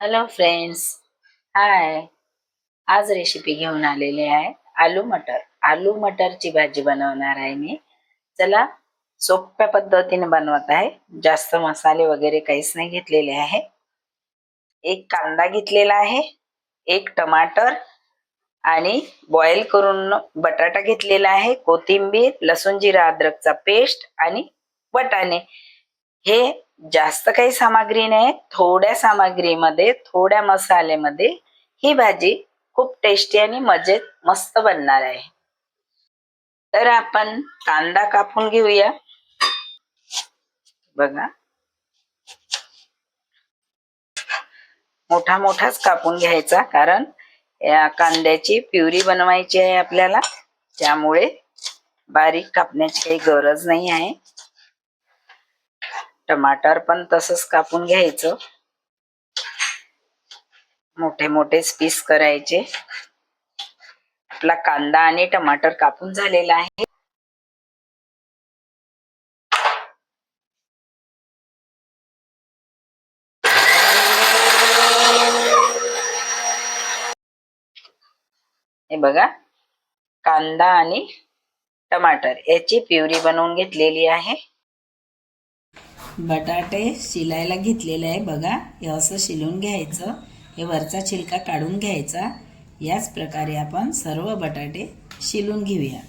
Hello friends hi आज recipe घेऊन आलेली आहे आलू मटर. आलू मटरची भाजी बनवणार आहे मी. चला सोप्या पद्धतीने बनवत आहे. जास्त मसाले वगैरे काहीच नाही घेतलेले आहे. एक कांदा घेतलेला आहे एक टमाटर आणि बॉईल करून बटाटा घेतलेला आहे कोथिंबीर लसूण जिरा अद्रकचा पेस्ट आणि वटाणे. हे जास्त काही सामग्री नाही थोड्या सामग्रीमध्ये थोड्या मसालेमध्ये ही भाजी खूप टेस्टी आणि मजेत मस्त बनणार आहे. तर आपण कांदा कापून घेऊया. बघा. मोठा मोठाच कापून घ्यायचा कारण या कांद्याची प्युरी बनवायची आहे आपल्याला त्यामुळे बारीक कापण्याची काही गरज नाही आहे. टमाटर पण तसंच कापून घ्यायचं. मोठे मोठेच पीस करायचे. आपला कांदा आणि टमाटर कापून झालेला आहे. हे बघा कांदा आणि टमाटर याची प्युरी बनवून घेतलेली आहे. बटाटे शिलायला घेतलेले आहे बघा. हे असं शिलून घ्यायचं. हे वरचा छिलका काढून घ्यायचा. याच प्रकारे आपण सर्व बटाटे शिलून घेऊया.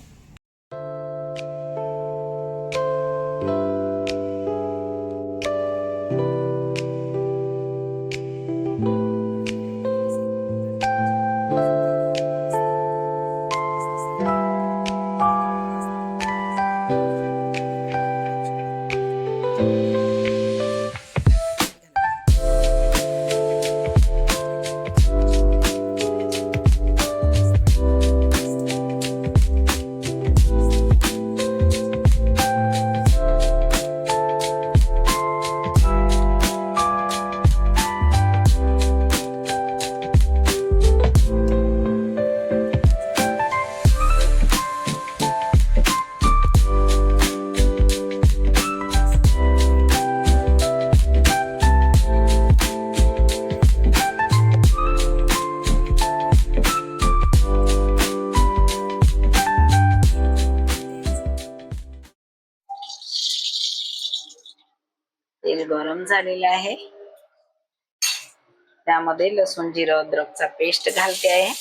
तेल गरम झालेलं आहे. त्यामध्ये लसूण जिरं अद्रकचा पेस्ट घालते आहे.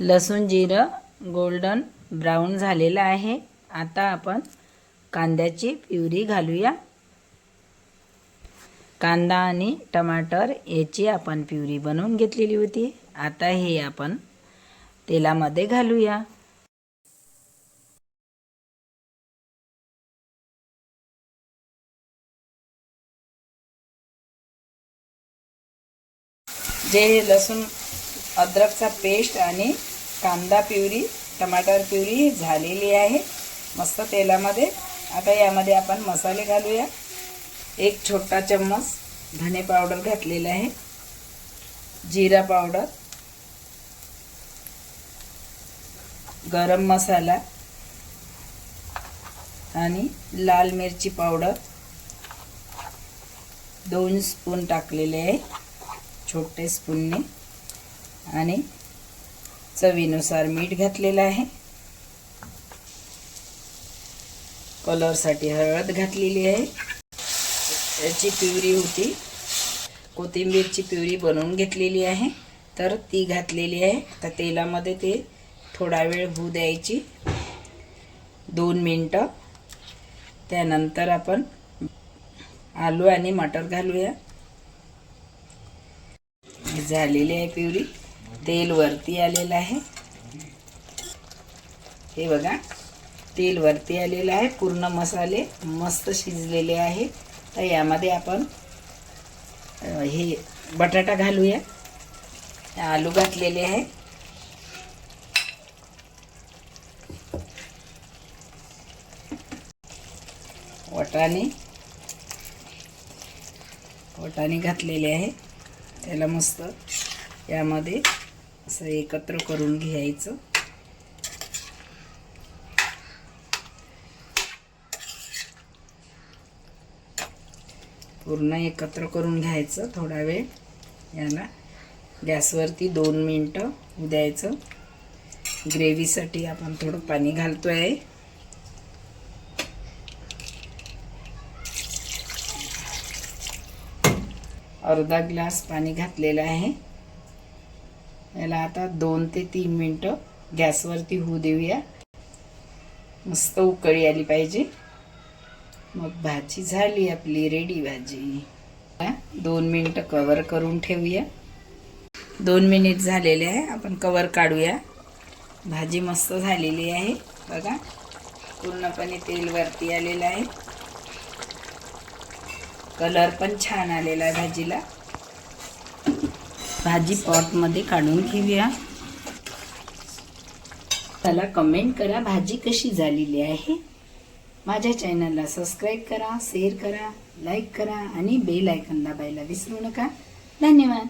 लसूण जिरं गोल्डन ब्राऊन झालेलं आहे. आता आपण कांद्याची प्युरी घालूया. कांदा आणि टमाटर याची आपण प्युरी बनवून घेतलेली होती. आता हे आपण तेलामध्ये घालूया. जे लसूण अद्रकचा पेस्ट आणि कांदा प्युरी टमाटर प्युरी झालेली आहे. मस्त तेलामध्ये. आता यामध्ये आपण मसाले घालूया. एक छोटा चम्मच धने पावडर घातलेला आहे. जिरा पावडर. गरम मसाला. आणि लाल मिरची पावडर. दोन स्पून टाकलेले आहे. छोटे स्पूनने. आणि चवीनुसार मीठ घातलेलं आहे. कलरसाठी हळद घातलेली आहे. याची प्युरी होती. कोथिंबीरची प्युरी बनवून घेतलेली आहे. तर ती घातलेली आहे. तर तेलामध्ये ते थोडा वेळ होऊ द्यायची. दोन मिनटं. त्यानंतर आपण आलू आणि मटर घालूया. झालेली आहे प्युरी. तेल वरती आलेलं आहे. हे बघा. तेल वरती आलेलं आहे. पूर्ण मसाले मस्त शिजलेले आहे तर यामध्ये आपण हे बटाटा घालूया. आलू घातलेले आहे. वटाणे. वटाणे घातलेले आहे. त्याला मस्त यामध्ये असं एकत्र करून घ्यायचं. पूर्ण एकत्र करून घ्यायचं थोडा वेळ. याला गॅसवरती दोन मिनटं द्यायचं ग्रेव्हीसाठी आपण थोडं पाणी घालतो आहे अर्धा ग्लास पाणी घातलेलं आहे. याला आता दोन ते तीन मिनटं गॅसवरती होऊ देऊया. मस्त उकळी आली पाहिजे. मग भाजी झाली आपली रेडी भाजी. दोन मिनटं कवर करून ठेवूया. दोन मिनिट झालेले आहे आपण कवर काढूया. भाजी मस्त झालेली आहे. बघा पूर्णपणे तेल वरती आलेलं आहे. कलर पण छान आलेला आहे भाजीला. भाजी पॉटमध्ये काढून घेऊया त्याला कमेंट करा भाजी कशी झालेली आहे. माझ्या चॅनलला सबस्क्राईब करा शेअर करा लाईक करा आणि बेल आयकन दाबायला विसरू नका. धन्यवाद.